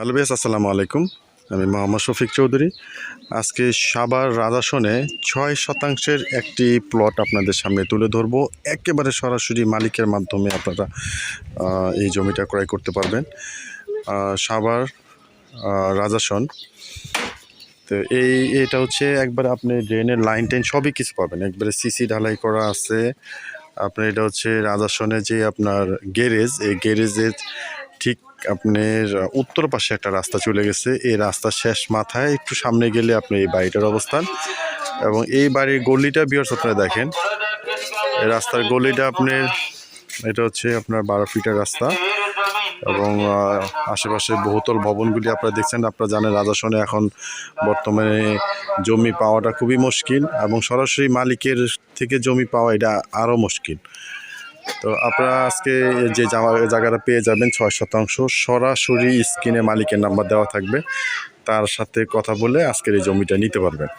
Hello base আসসালামু আলাইকুম। আমি মোহাম্মদ শফিক চৌধুরী। আজকে সাবার রাজাসনে ছয় শতাংশের একটি প্লট আপনাদের সামনে তুলে ধরবো। একেবারে সরাসরি মালিকের মাধ্যমে আপনারা এই জমিটা ক্রয় করতে পারবেন। সাবার রাজাসন। তো এই, এটা হচ্ছে একবারে আপনি ড্রেনের লাইন টাইন সবই কিছু পাবেন। একবারে সিসি ঢালাই করা আছে। আপনার এটা হচ্ছে রাজাসনে যে আপনার গ্যারেজ এই গ্যারেজের ঠিক আপনার উত্তর পাশে একটা রাস্তা চলে গেছে। এই রাস্তার শেষ মাথায় একটু সামনে গেলে আপনি এই বাড়িটার অবস্থান। এবং এই বাড়ির গলিটা বিয়ার্স আপনারা দেখেন। এই রাস্তার গলিটা আপনার, এটা হচ্ছে আপনার বারো ফিটের রাস্তা। এবং আশেপাশে বহুতল ভবনগুলি আপনারা দেখছেন। আপনারা জানেন রাজাসনে এখন বর্তমানে জমি পাওয়াটা খুবই মুশকিল। এবং সরাসরি মালিকের থেকে জমি পাওয়া এটা আরও মুশকিল। তো আপনারা আজকে যে জায়গাটা পেয়ে যাবেন ছয় শতাংশ সরাসরি স্ক্রিনে মালিকের নাম্বার দেওয়া থাকবে। তার সাথে কথা বলে আজকের এই জমিটা নিতে পারবেন।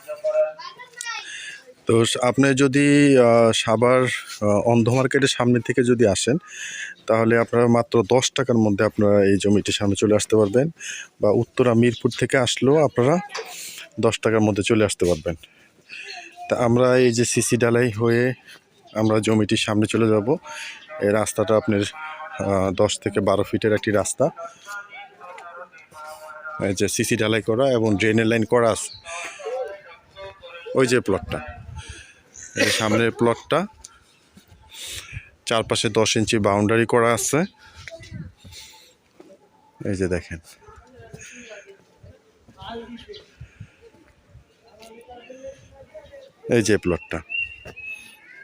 তো আপনি যদি সাভার অন্ধ মার্কেটের সামনে থেকে যদি আসেন, তাহলে আপনারা মাত্র দশ টাকার মধ্যে আপনারা এই জমিটির সামনে চলে আসতে পারবেন বা উত্তরা মিরপুর থেকে আসলেও আপনারা দশ টাকার মধ্যে চলে আসতে পারবেন। তা আমরা এই যে সিসি ডালাই হয়ে আমরা জমিটির সামনে চলে যাব। এই রাস্তাটা আপনার দশ থেকে বারো ফিটের একটি রাস্তা। এই যে সিসি ঢালাই করা এবং ড্রেনের লাইন করা আছে। ওই যে প্লটটা। এই সামনের প্লটটা। চারপাশে দশ ইঞ্চি বাউন্ডারি করা আছে। এই যে দেখেন। এই যে প্লটটা।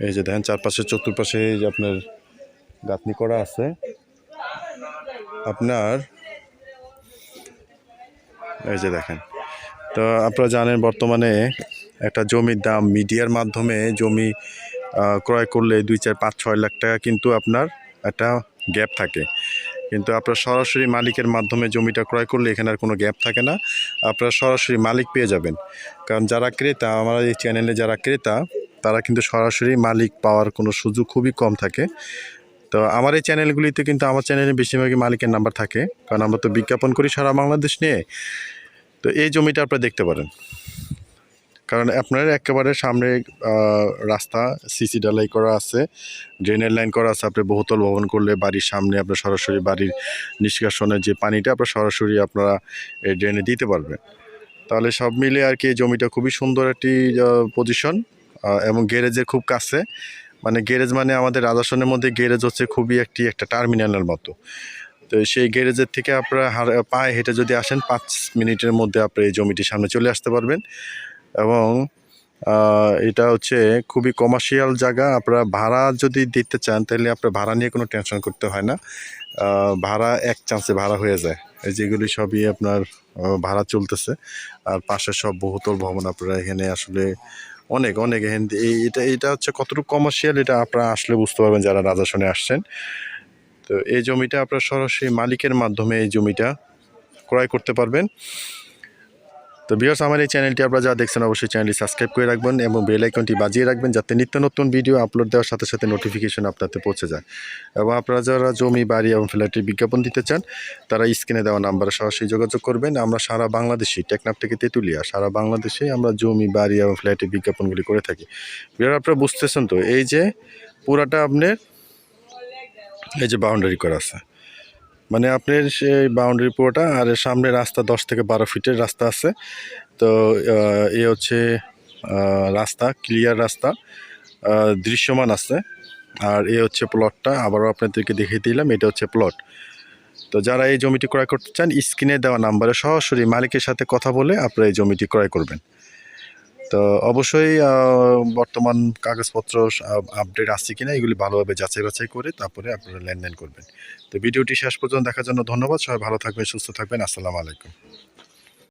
এই যে দেখেন, চারপাশে, চতুর্পাশে এই যে আপনার গাঁথনি করা আছে। আপনার, এই যে দেখেন, তো আপনারা জানেন বর্তমানে একটা জমির দাম মিডিয়ার মাধ্যমে জমি ক্রয় করলে দুই চার পাঁচ ছয় লাখ টাকা কিন্তু আপনার একটা গ্যাপ থাকে। কিন্তু আপনার সরাসরি মালিকের মাধ্যমে জমিটা ক্রয় করলে এখানে আর কোনো গ্যাপ থাকে না। আপনারা সরাসরি মালিক পেয়ে যাবেন। কারণ যারা ক্রেতা, আমার এই চ্যানেলে যারা ক্রেতা তারা কিন্তু সরাসরি মালিক পাওয়ার কোনো সুযোগ খুবই কম থাকে। তো আমার এই চ্যানেলগুলিতে কিন্তু আমার চ্যানেলে বেশিরভাগই মালিকের নাম্বার থাকে। কারণ আমরা তো বিজ্ঞাপন করি সারা বাংলাদেশ নিয়ে। তো এই জমিটা আপনারা দেখতে পারেন। কারণ আপনার একেবারে সামনে রাস্তা সিসি ডালাই করা আছে ড্রেনের লাইন করা আছে, আপনি বহুতল ভবন করলে বাড়ির সামনে আপনার সরাসরি বাড়ির নিষ্কাশনের যে পানিটা আপনার সরাসরি আপনারা এই ড্রেনে দিতে পারবেন। তাহলে সব মিলে আর কি এই জমিটা খুবই সুন্দর একটি পজিশন এবং গ্যারেজের খুব কাছে। মানে গ্যারেজ মানে আমাদের রাজাসনের মধ্যে গ্যারেজ হচ্ছে খুবই একটি, একটা টার্মিনালের মতো। তো সেই গ্যারেজের থেকে আপনারা পায়ে হেঁটে যদি আসেন, পাঁচ মিনিটের মধ্যে আপনি এই জমিটির সামনে চলে আসতে পারবেন। এবং এটা হচ্ছে খুবই কমার্শিয়াল জায়গা। আপনারা ভাড়া যদি দিতে চান, তাহলে আপনার ভাড়া নিয়ে কোনো টেনশন করতে হয় না। ভাড়া এক চান্সে ভাড়া হয়ে যায়। এই যেগুলি সবই আপনার ভাড়া চলতেছে। আর পাশে সব বহুতল ভবন আপনারা এখানে আসলে অনেক অনেক হিন্দি এটা এটা হচ্ছে কতটুকু কমার্শিয়াল এটা আপনারা আসলে বুঝতে পারবেন যারা রাজাসনে আসছেন। তো এই জমিটা আপনারা সরাসরি মালিকের মাধ্যমে এই জমিটা ক্রয় করতে পারবেন। তো বিয়ার্স আমার এই চ্যানেলটি আপনারা যা দেখছেন, অবশ্যই চ্যানেলটি সাবস্ক্রাইব করে রাখবেন এবং বেল আইকনটি বাজিয়ে রাখবেন যাতে নিত্য নতুন ভিডিও আপলোড দেওয়ার সাথে সাথে নোটিফিকেশন আপনাতে পৌঁছে যায়। এবং আপনারা যারা জমি, বাড়ি এবং ফ্ল্যাটের বিজ্ঞাপন দিতে চান, তারা স্ক্রিনে দেওয়া নাম্বারে সরাসরি যোগাযোগ করবেন। আমরা সারা বাংলাদেশে, টেকনাফ থেকে তেঁতুলিয়া, সারা বাংলাদেশে আমরা জমি, বাড়ি এবং ফ্ল্যাটের বিজ্ঞাপনগুলি করে থাকি। বিয়ার আপনারা বুঝতেছেন তো, এই যে পুরাটা আপনার, এই যে বাউন্ডারি করা আছে। মানে আপনার সেই বাউন্ডারি পুরোটা আর সামনে রাস্তা দশ থেকে বারো ফিটের রাস্তা আছে। তো এ হচ্ছে রাস্তা ক্লিয়ার রাস্তা দৃশ্যমান আছে। আর এ হচ্ছে প্লটটা আবারও আপনাদেরকে দেখিয়ে দিলাম, এটা হচ্ছে প্লট তো যারা এই জমিটি ক্রয় করতে চান, স্ক্রিনে দেওয়া নাম্বারে সরাসরি মালিকের সাথে কথা বলে আপনারা এই জমিটি ক্রয় করবেন। তো অবশ্যই বর্তমান কাগজপত্র আপডেট আসছে কিনা এগুলি ভালোভাবে যাচাই বাছাই করে তারপরে আপনারা লেনদেন করবেন। তো ভিডিওটি শেষ পর্যন্ত দেখার জন্য ধন্যবাদ। সবাই ভালো থাকবেন, সুস্থ থাকবেন। আসসালামু আলাইকুম।